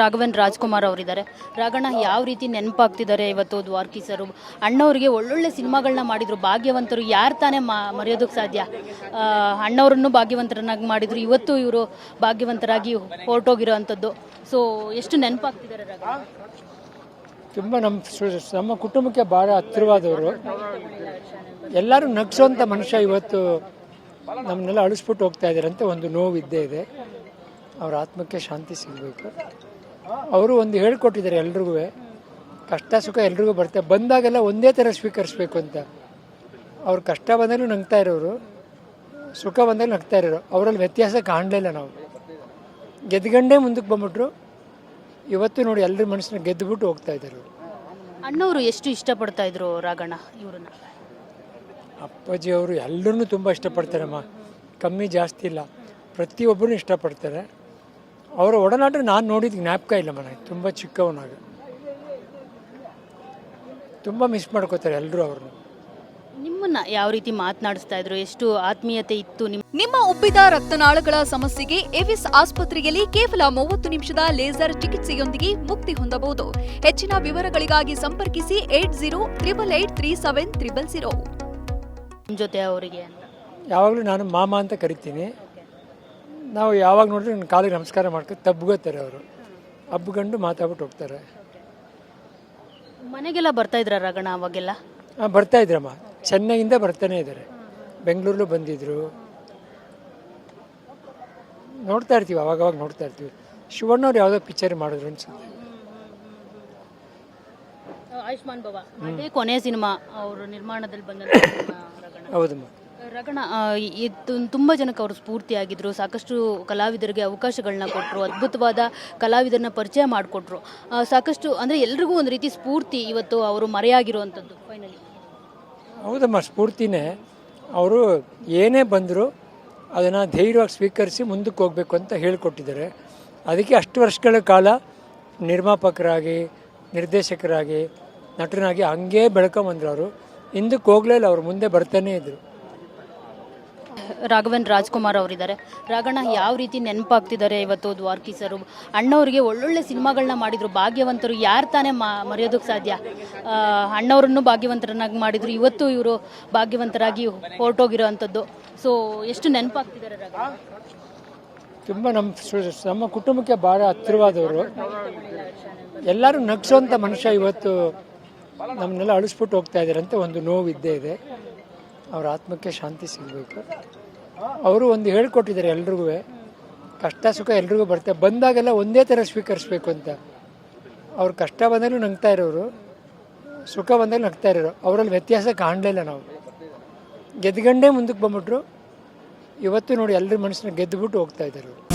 ರಾಘವನ್ ರಾಜ್ಕುಮಾರ್ ಅವರಿದ್ದಾರೆ. ರಾಘಣ್ಣ ಯಾವ ರೀತಿ ನೆನಪಾಗ್ತಿದ್ದಾರೆ ಇವತ್ತು ದ್ವಾರಕೀಸರು ಅಣ್ಣವರಿಗೆ ಒಳ್ಳೊಳ್ಳೆ ಸಿನಿಮಾಗಳನ್ನ ಮಾಡಿದ್ರು, ಭಾಗ್ಯವಂತರು ಯಾರು ತಾನೇ ಮರೆಯೋದಕ್ಕೆ ಸಾಧ್ಯ? ಅಣ್ಣವ್ರನ್ನು ಭಾಗ್ಯವಂತರನ್ನಾಗಿ ಮಾಡಿದ್ರು, ಇವತ್ತು ಇವರು ಭಾಗ್ಯವಂತರಾಗಿ ಹೊರಟೋಗಿರೋ ಅಂಥದ್ದು ಸೊ ಎಷ್ಟು ನೆನಪಾಗ್ತಿದ್ದಾರೆ ತುಂಬ ನಮ್ಮ ನಮ್ಮ ಕುಟುಂಬಕ್ಕೆ ಭಾಳ ಹತ್ತಿರವಾದವರು. ಎಲ್ಲರೂ ನಗ್ಸೋಂಥ ಮನುಷ್ಯ ಇವತ್ತು ನಮ್ಮನ್ನೆಲ್ಲ ಅಳಿಸ್ಬಿಟ್ಟು ಹೋಗ್ತಾ ಇದ್ದಾರೆ ಅಂತ ಒಂದು ನೋವು ಇದ್ದೇ ಇದೆ. ಅವ್ರ ಆತ್ಮಕ್ಕೆ ಶಾಂತಿ ಸಿಗಬೇಕು. ಅವರು ಒಂದು ಹೇಳ್ಕೊಟ್ಟಿದ್ದಾರೆ ಎಲ್ರಿಗೂ. ಕಷ್ಟ ಸುಖ ಎಲ್ರಿಗೂ ಬರುತ್ತೆ. ಬಂದಾಗೆಲ್ಲ ಒಂದೇ ಥರ ಸ್ವೀಕರಿಸ್ಬೇಕು ಅಂತ. ಅವ್ರು ಕಷ್ಟ ಬಂದಾಗಲೂ ನಗ್ತಾ ಇರೋರು ಸುಖ ಬಂದಲ್ಲಿ ನಗ್ತಾ ಇರೋರು. ಅವರಲ್ಲಿ ವ್ಯತ್ಯಾಸ ಕಾಣಲಿಲ್ಲ ನಾವು. ಗೆದ್ಗಂಡೇ ಮುಂದಕ್ಕೆ ಬಂದ್ಬಿಟ್ರು. ಇವತ್ತು ನೋಡಿ ಎಲ್ಲರ ಮನಸ್ಸನ್ನ ಗೆದ್ದುಬಿಟ್ಟು ಹೋಗ್ತಾ ಇದ್ದಾರೆ. ಅಣ್ಣವರು ಎಷ್ಟು ಇಷ್ಟಪಡ್ತಾ ಇದ್ರು ರಾಗಣ್ಣ ಇವ್ರನ್ನ? ಅಪ್ಪಾಜಿ ಅವರು ಎಲ್ಲರನ್ನೂ ತುಂಬ ಇಷ್ಟಪಡ್ತಾರಮ್ಮ ಕಮ್ಮಿ ಜಾಸ್ತಿ ಇಲ್ಲ. ಪ್ರತಿಯೊಬ್ಬರೂ ಇಷ್ಟಪಡ್ತಾರೆ. ಅವರ ಒಡನಾಟ ನಾನು ನೋಡಿದ ಜ್ಞಾಪಕ ಇಲ್ಲ ಮನೆ. ತುಂಬ ಚಿಕ್ಕವನಾಗ. ತುಂಬ ಮಿಸ್ ಮಾಡ್ಕೋತಾರೆ ಎಲ್ಲರೂ ಅವ್ರನ್ನ ನಿಮ್ಮನ್ನ ಯಾವ ರೀತಿ ಮಾತನಾಡಿಸ್ತಾ ಇದ್ರು? ಎಷ್ಟು ಆತ್ಮೀಯತೆ ಇತ್ತು ನಿಮ್ಮ ನಿಮ್ಮ ಉಬ್ಬಿದ ರಕ್ತನಾಳಗಳ ಸಮಸ್ಯೆಗೆ ಎವಿಸ್ ಆಸ್ಪತ್ರೆಯಲ್ಲಿ ಕೇವಲ ಮೂವತ್ತು ನಿಮಿಷದ ಲೇಸರ್ ಚಿಕಿತ್ಸೆಯೊಂದಿಗೆ ಮುಕ್ತಿ ಹೊಂದಬಹುದು. ಹೆಚ್ಚಿನ ವಿವರಗಳಿಗಾಗಿ ಸಂಪರ್ಕಿಸಿ eight zero triple eight three seven triple zero. ನಿಮ್ ಜೊತೆ ಅವರಿಗೆ ಅಂತ. ಯಾವಾಗಲೂ ನಾನು ಮಾಮ ಅಂತ ಕರಿತೀನಿ. ನಾವು ಯಾವಾಗ ನೋಡಿದ್ರೆ ನನ್ನ ಕಾಲಿಗೆ ನಮಸ್ಕಾರ ಮಾಡ್ಕೊಂಡು ತಬ್ಗೋತಾರೆ ಅವರು. ಹಬ್ಗಂಡು ಮಾತಾಡ್ಬಿಟ್ಟು ಹೋಗ್ತಾರೆ. ಮನೆಗೆಲ್ಲ ಬರ್ತಾ ಇದ್ರ ರಗಣ ಅವಾಗೆಲ್ಲ? ಹಾಂ ಬರ್ತಾ ಇದ್ರಮ್ಮ. ಚೆನ್ನೈಯಿಂದ ಬರ್ತಾನೆ ಇದ್ದಾರೆ ಬೆಂಗಳೂರಲ್ಲೂ ಬಂದಿದ್ರು. ನೋಡ್ತಾ ಇರ್ತೀವಿ ಅವಾಗವಾಗ ನೋಡ್ತಾ ಇರ್ತೀವಿ. ಶಿವಣ್ಣವ್ರು ಯಾವುದೋ ಪಿಕ್ಚರ್ ಮಾಡಿದ್ರು ಅನ್ಸುತ್ತೆ. ಆಯುಷ್ಮಾನ್ ಬಾಬಾ ಅದೇ ಕೊನೆ ಸಿನಿಮಾ ಅವರು ನಿರ್ಮಾಣದಲ್ಲಿ ಬಂದ ಹೌದಮ್ಮ ರಗಣ ಇದು ತುಂಬ ಜನಕ್ಕೆ ಅವರು ಸ್ಫೂರ್ತಿಯಾಗಿದ್ದರು ಸಾಕಷ್ಟು ಕಲಾವಿದರಿಗೆ ಅವಕಾಶಗಳನ್ನ ಕೊಟ್ಟರು ಅದ್ಭುತವಾದ ಕಲಾವಿದರನ್ನ ಪರಿಚಯ ಮಾಡಿಕೊಟ್ರು. ಸಾಕಷ್ಟು, ಅಂದರೆ ಎಲ್ರಿಗೂ ಒಂದು ರೀತಿ ಸ್ಫೂರ್ತಿ ಇವತ್ತು ಅವರು ಮರೆಯಾಗಿರುವಂಥದ್ದು ಫೈನಲಿ ಹೌದಮ್ಮ, ಸ್ಫೂರ್ತಿನೇ. ಅವರು ಏನೇ ಬಂದರೂ ಅದನ್ನು ಧೈರ್ಯವಾಗಿ ಸ್ವೀಕರಿಸಿ ಮುಂದಕ್ಕೆ ಹೋಗಬೇಕು ಅಂತ ಹೇಳಿಕೊಟ್ಟಿದ್ದಾರೆ. ಅದಕ್ಕೆ ಅಷ್ಟು ವರ್ಷಗಳ ಕಾಲ ನಿರ್ಮಾಪಕರಾಗಿ, ನಿರ್ದೇಶಕರಾಗಿ, ನಟನಾಗಿ ಹಂಗೇ ಬೆಳ್ಕೊಂಬಂದ್ರು ಅವರು. ಹಿಂದಕ್ಕೆ ಹೋಗಲೇ ಇಲ್ಲ, ಅವರು ಮುಂದೆ ಬರ್ತಾನೇ ಇದ್ದರು ರಾಘವನ್ ರಾಜ್ಕುಮಾರ್ ಅವರಿದ್ದಾರೆ. ರಾಘಣ್ಣ ಯಾವ ರೀತಿ ನೆನಪಾಗ್ತಿದ್ದಾರೆ ಇವತ್ತು ದ್ವಾರ್ಕೀಸರು ಅಣ್ಣವರಿಗೆ ಒಳ್ಳೊಳ್ಳೆ ಸಿನಿಮಾಗಳನ್ನ ಮಾಡಿದ್ರು, ಭಾಗ್ಯವಂತರು ಯಾರು ತಾನೇ ಮರೆಯೋದಕ್ಕೆ ಸಾಧ್ಯ? ಅಣ್ಣವರನ್ನು ಭಾಗ್ಯವಂತರನ್ನಾಗಿ ಮಾಡಿದ್ರು, ಇವತ್ತು ಇವರು ಭಾಗ್ಯವಂತರಾಗಿ ಹೊರಟೋಗಿರೋ ಅಂಥದ್ದು ಸೊ ಎಷ್ಟು ನೆನಪಾಗ್ತಿದ್ದಾರೆ ತುಂಬ ನಮ್ಮ ನಮ್ಮ ಕುಟುಂಬಕ್ಕೆ ಭಾಳ ಹತ್ತಿರವಾದವರು. ಎಲ್ಲರೂ ನಗ್ಸೋಂಥ ಮನುಷ್ಯ ಇವತ್ತು ನಮ್ಮನ್ನೆಲ್ಲ ಅಳಿಸ್ಬಿಟ್ಟು ಹೋಗ್ತಾ ಇದ್ದಾರೆ ಅಂತ ಒಂದು ನೋವು ಇದ್ದೇ ಇದೆ. ಅವ್ರ ಆತ್ಮಕ್ಕೆ ಶಾಂತಿ ಸಿಗಬೇಕು. ಅವರು ಒಂದು ಹೇಳ್ಕೊಟ್ಟಿದ್ದಾರೆ ಎಲ್ರಿಗೂ. ಕಷ್ಟ ಸುಖ ಎಲ್ರಿಗೂ ಬರುತ್ತೆ. ಬಂದಾಗೆಲ್ಲ ಒಂದೇ ಥರ ಸ್ವೀಕರಿಸ್ಬೇಕು ಅಂತ. ಅವ್ರು ಕಷ್ಟ ಬಂದಾಗಲೂ ನಗ್ತಾ ಇರೋರು, ಸುಖ ಬಂದಾಗ ನಗ್ತಾ ಇರೋರು. ಅವರಲ್ಲಿ ವ್ಯತ್ಯಾಸ ಕಾಣಲಿಲ್ಲ ನಾವು. ಗೆದ್ಗಂಡೇ ಮುಂದಕ್ಕೆ ಬಂದ್ಬಿಟ್ರು. ಇವತ್ತು ನೋಡಿ ಎಲ್ಲರ ಮನಸ್ಸನ್ನ ಗೆದ್ದುಬಿಟ್ಟು ಹೋಗ್ತಾ ಇದ್ದಾರೆ